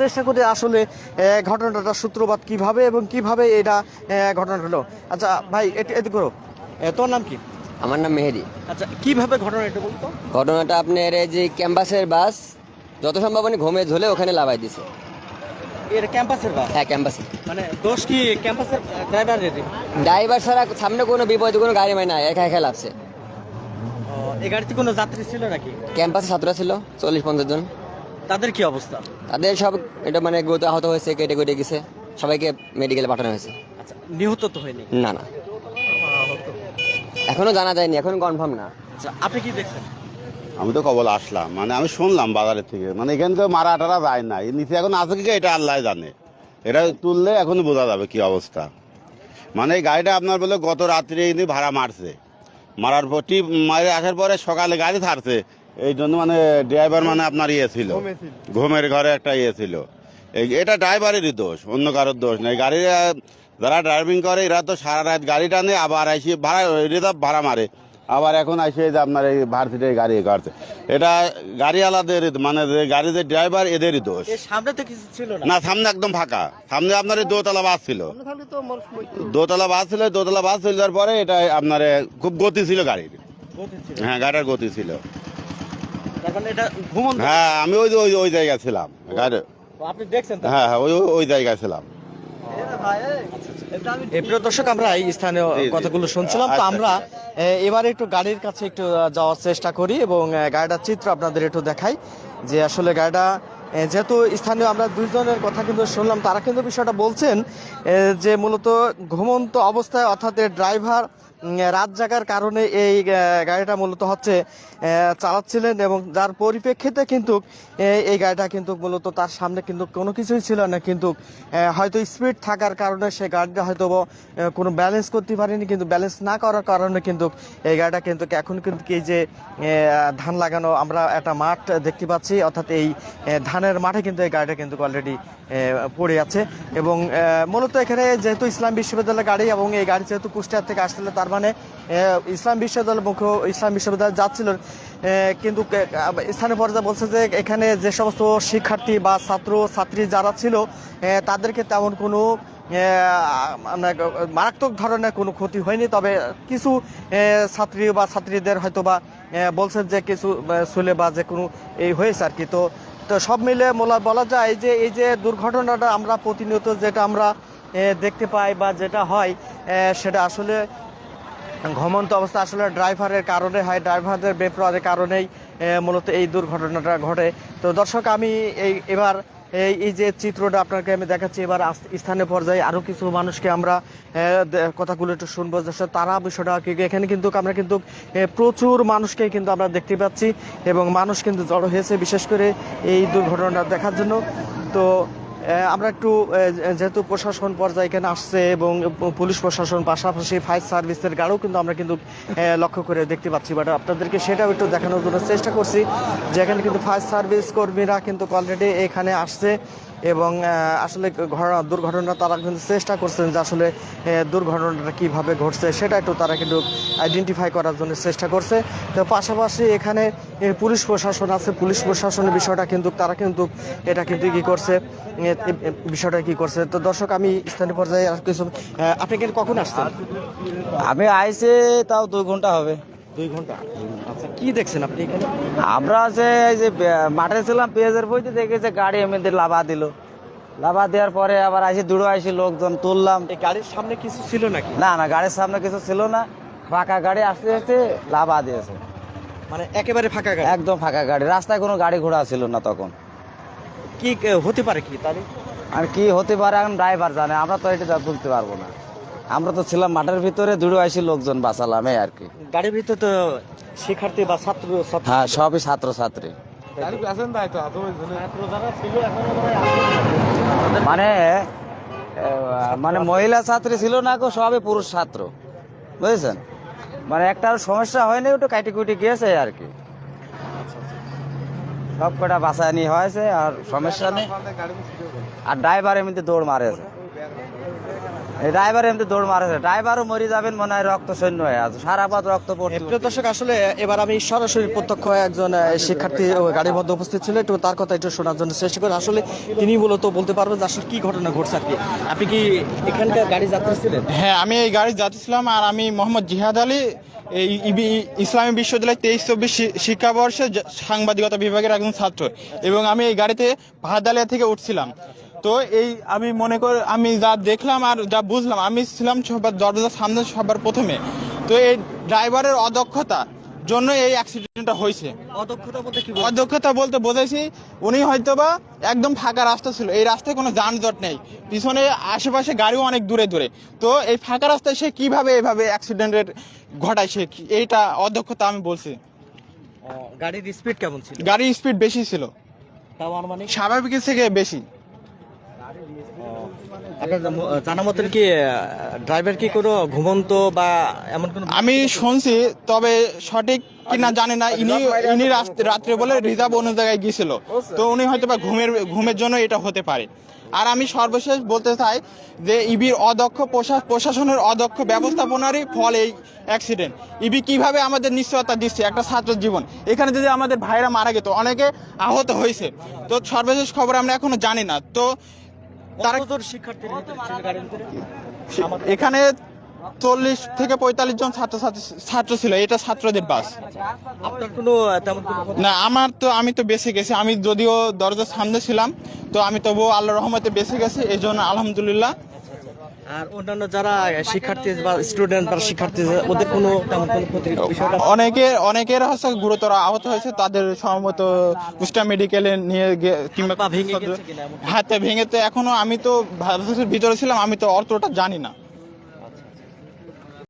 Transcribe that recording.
চেষ্টা করি আসলে ঘটনাটা সূত্রপাত কীভাবে এবং কীভাবে এটা ঘটনা হলো। আচ্ছা ভাই এটি এটি করো। তোর নাম কি? আমার নাম মেহেদি। আচ্ছা কীভাবে ঘটনা এটা বলতো? ঘটনাটা আপনার এই যে ক্যাম্পাসের বাস যত সম্ভব উনি ঘুমে ঝুলে ওখানে লাভাই দিছে। এটা ক্যাম্পাসের বাস? হ্যাঁ ক্যাম্পাসে। মানে দোষ কি ক্যাম্পাসের ড্রাইভারের? ড্রাইভার ছাড়া সামনে কোনো বিপদ কোনো গাড়ি মানে নাই একা একা এই গাড়িতে কোনো যাত্রী ছিল নাকি? ক্যাম্পাসে ছাত্র ছিল চল্লিশ পঞ্চাশ জন। তাদের কি অবস্থা? তাদের সব এটা মানে গুরুতর আহত হয়েছে কেটে কেটে গেছে। সবাইকে মেডিকেলে পাঠানো হয়েছে। আচ্ছা নিহত তো হয়নি? না না। এখনও জানা যায়নি এখন কনফার্ম না। আচ্ছা আপনি কি দেখছেন? আমি তো কবল আসলাম মানে আমি শুনলাম বাজারের থেকে। মানে এখানে তো মারা টারা যায় না এর নিচে এখন আছে কি এটা আল্লাহ জানে। এটা তুললে এখন বোঝা যাবে কি অবস্থা। মানে এই গাড়িটা আপনার বলে গত রাত্রে ভাড়া মারছে। মারার পর টিপ মারে আসার পরে সকালে গাড়ি ছাড়ছে। এই জন্য মানে ড্রাইভার মানে আপনার ইয়ে ছিল। ঘুমের ঘরে একটা ইয়ে ছিল। এটা ড্রাইভারেরই দোষ অন্য কারোর দোষ নেই। গাড়ি যারা ড্রাইভিং করে এরা তো সারা রাত গাড়ি টানে আবার আইসে ভাড়া রিজার্ভ ভাড়া মারে। আবার এখন আইসে এই যে আপনার এই ভার্সিটির গাড়ি করছে এটা গাড়িওয়ালাদের মানে যে গাড়ি যে ড্রাইভার এদেরই দোষ। সামনে তো কিছু ছিল না। সামনে একদম ফাঁকা। সামনে আপনার এই দোতলা বাস ছিল। দোতলা বাস ছিল দোতলা বাস ছিল পরে এটা আপনার খুব গতি ছিল গাড়ির। হ্যাঁ গাড়ির গতি ছিল তার মানে এটা ঘুমন্ত হ্যাঁ আমি ওই ওই ওই জায়গায় ছিলাম। আপনি দেখছেন হ্যাঁ হ্যাঁ ওই ওই- ওই জায়গায় ছিলাম। এই প্রিয় দর্শক আমরা এই স্থানীয়। কথাগুলো শুনছিলাম। তো আচ্ছা, আমরা এবারে একটু গাড়ির কাছে একটু যাওয়ার চেষ্টা করি এবং গাড়িটার চিত্র আপনাদের একটু দেখাই। যে আসলে গাড়িটা যেহেতু স্থানীয় আমরা দুইজনের কথা কিন্তু শুনলাম তারা কিন্তু বিষয়টা বলছেন যে মূলত ঘুমন্ত অবস্থায় অর্থাৎ ড্রাইভার রাত জাগার কারণে এই গাড়িটা মূলত হচ্ছে চালাচ্ছিলেন এবং যার পরিপ্রেক্ষিতে কিন্তু এই গাড়িটা কিন্তু মূলত তার সামনে কিন্তু কোনো কিছুই ছিল না। কিন্তু হয়তো স্পিড থাকার কারণে সে গাড়িটা হয়তো কোনো ব্যালেন্স করতে পারেনি। কিন্তু ব্যালেন্স না করার কারণে কিন্তু এই গাড়িটা কিন্তু এখন কিন্তু এই যে ধান লাগানো, আমরা একটা মাঠ দেখতে পাচ্ছি। অর্থাৎ এই ধানের মাঠে কিন্তু এই গাড়িটা কিন্তু অলরেডি পড়ে আছে। এবং মূলত এখানে যেহেতু ইসলাম বিশ্ববিদ্যালয়ের গাড়ি এবং এই গাড়ি যেহেতু কুষ্টিয়ার থেকে আসছিল, তার মানে ইসলাম বিশ্ববিদ্যালয় মুখ্য ইসলাম বিশ্ববিদ্যালয় যাচ্ছিল কিন্তু স্থানীয় পর্যায়ে বলছে যে এখানে যে সমস্ত শিক্ষার্থী বা ছাত্র, ছাত্রী যারা ছিল তাদেরকে তেমন কোনো মানে মারাত্মক ধরনের কোনো ক্ষতি হয়নি। তবে কিছু ছাত্রী বা ছাত্রীদের হয়তো বা বলছেন যে কিছু ছেলে বা যে কোনো এই হয়েছে আর কি। তো তো সব মিলে মোলা, বলা যায় যে এই যে দুর্ঘটনাটা আমরা প্রতিনিয়ত যেটা আমরা দেখতে পাই বা যেটা হয় সেটা আসলে ঘমন্ত অবস্থা আসলে ড্রাইভারের কারণে হয়, ড্রাইভারদের বেপরোয়াদের কারণেই মূলত এই দুর্ঘটনাটা ঘটে। তো দর্শক, আমি এই, এবার এই এই যে চিত্রটা আপনাকে আমি দেখাচ্ছি, এবার স্থানীয় পর্যায়ে আরও কিছু মানুষকে আমরা কথাগুলো একটু শুনব। যে তারা বিষয়টা এখানে কিন্তু আমরা কিন্তু প্রচুর মানুষকে কিন্তু আমরা দেখতে পাচ্ছি এবং মানুষ কিন্তু জড়ো হয়েছে বিশেষ করে এই দুর্ঘটনা দেখার জন্য। তো আমরা একটু যেহেতু প্রশাসন পর্যায়ে এখানে আসছে এবং পুলিশ প্রশাসন পাশাপাশি ফায়ার সার্ভিসের গাড়িও কিন্তু আমরা কিন্তু লক্ষ্য করে দেখতে পাচ্ছি। বাট আপনাদেরকে সেটাও একটু দেখানোর জন্য চেষ্টা করছি। যেখানে কিন্তু ফায়ার সার্ভিস কর্মীরা কিন্তু অলরেডি এখানে আসছে। এবং আসলে ঘটনা দুর্ঘটনা তারা কিন্তু চেষ্টা করছেন যে আসলে দুর্ঘটনাটা কীভাবে ঘটছে সেটা একটু তারা কিন্তু আইডেন্টিফাই করার জন্য চেষ্টা করছে। তো পাশাপাশি এখানে পুলিশ প্রশাসন আছে, পুলিশ প্রশাসনের বিষয়টা কিন্তু, তারা কিন্তু এটা কিন্তু কী করছে বিষয়টা কি করছে। তো দর্শক, আমি স্থানীয় পর্যায়ে কিছু আপনি কিন্তু কখন আসছেন? আমি আইসে তাও দুই ঘণ্টা হবে। দুই ঘণ্টা। আচ্ছা কি দেখছেন আপনি এখানে? আমরা আছে এই যে মাঠে ছিলাম পেঁয়াজের বইতে দেখেছে গাড়ি এমনি লাভা দিল। লাভা দেওয়ার পরে আবার আসি দূরে আসি লোকজন তুললাম। এই গাড়ির সামনে কিছু ছিল নাকি? না না গাড়ির সামনে কিছু ছিল না। ফাঁকা গাড়ি আসতে আসতে লাভা দিয়েছে। মানে একেবারে ফাঁকা গাড়ি? একদম ফাঁকা গাড়ি। রাস্তায় কোনো গাড়ি ঘোড়া ছিল না তখন। কি হতে পারে কি তাহলে? আর কি হতে পারে এখন ড্রাইভার জানে। আমরা তো এটা তুলতে পারব না। আমরা তো ছিলাম মাঠের ভিতরে দূরে আসি লোকজন বাঁচালাম আর কি। গাড়ির ভিতরে তো শিক্ষার্থী বা ছাত্র হ্যাঁ সবই ছাত্র ছাত্রী মানে মানে মহিলা ছাত্রী ছিল না গো সবই পুরুষ ছাত্র। বুঝেছেন? মানে একটা আর সমস্যা হয়নি ওটা কাটি কুটি গিয়েছে আর কি। সব কটা বাসায় নিয়ে হয়েছে আর সমস্যা নেই। আর ড্রাইভার এমনিতে দৌড় মারেছে। ড্রাইভার এমনি দৌড় মারেছে। ড্রাইভারও মরে যাবেন মনে হয় রক্ত সৈন্য হয়ে আছে। সারা পাত রক্ত পড়ছে। প্রিয় দর্শক আসলে এবার আমি সরাসরি প্রত্যক্ষ একজন শিক্ষার্থী গাড়ির মধ্যে উপস্থিত ছিল। একটু তার কথা একটু শোনার জন্য চেষ্টা করি। আসলে তিনি মূলত বলতে পারবেন যে আসলে কি ঘটনা ঘটছে আর কি। আপনি কি এখানকার গাড়ি যাত্রী ছিলেন? হ্যাঁ আমি এই গাড়ি যাচ্ছিলাম আর আমি মোহাম্মদ জিহাদ আলী এই ইসলামী বিশ্ববিদ্যালয় তেইশ চব্বিশ শিক্ষাবর্ষে সাংবাদিকতা বিভাগের একজন ছাত্র। এবং আমি এই গাড়িতে ভাদালিয়া থেকে উঠছিলাম। তো এই আমি মনে করি আমি যা দেখলাম আর যা বুঝলাম আমি ছিলাম সবার দরজার সামনে সবার প্রথমে। তো এই ড্রাইভারের অদক্ষতা জন্য এই অ্যাক্সিডেন্টটা হয়েছে। অদক্ষতা বলতে কি অদক্ষতা বলতে বোঝাইছি উনি হয়তোবা একদম ফাঁকা রাস্তা ছিল এই রাস্তায় কোনো যানজট নেই। পিছনে আশেপাশে গাড়িও অনেক দূরে দূরে। তো এই ফাঁকা রাস্তায় সে কীভাবে এভাবে অ্যাক্সিডেন্টের ঘটায় সে এইটা অদক্ষতা আমি বলছি। গাড়ির স্পিড কেমন ছিল? গাড়ির স্পিড বেশি ছিল। তাও আনুমানিক? স্বাভাবিকের থেকে বেশি। জানা মতন কি ড্রাইভার কি কোনো ঘুমন্ত বা এমন আমি শুনছি, তবে সঠিক কিনা জানি না। ইনি ইনি রাত- রাত্রে বলে রিজার্ভ অন্য জায়গায় গিয়েছিল। তো উনি হয়তো বা ঘুমের ঘুমের জন্য এটা হতে পারে। আর আমি সর্বশেষ বলতে চাই যে ইবির অদক্ষ প্রশা- প্রশাসনের অদক্ষ ব্যবস্থাপনারই ফল এই অ্যাক্সিডেন্ট ইবি কীভাবে আমাদের নিশ্চয়তা দিচ্ছে একটা ছাত্র জীবন? এখানে যদি আমাদের ভাইরা মারা গেত, অনেকে আহত হয়েছে। তো সর্বশেষ খবর আমরা এখনও জানি না। তো তারা এখানে চল্লিশ থেকে পঁয়তাল্লিশ জন ছাত্র ছাত্র ছিল এটা ছাত্রদের বাস। আপনার কোনো তেমন না আমার তো আমি তো বেঁচে গেছি। আমি যদিও দরজার সামনে ছিলাম তো আমি তবুও আল্লাহ রহমতে বেঁচে গেছি এই জন্য আলহামদুলিল্লাহ। আর অন্যান্য যারা শিক্ষার্থী বা স্টুডেন্ট বা শিক্ষার্থী ওদের কোনো অনেকে অনেকের হচ্ছে গুরুতর আহত হয়েছে তাদের সম্ভবত কুষ্টা মেডিকেলে নিয়ে গিয়ে কিংবা? হাতে ভেঙেতে এখনও আমি তো ভিতরে ছিলাম আমি তো অতটা জানি না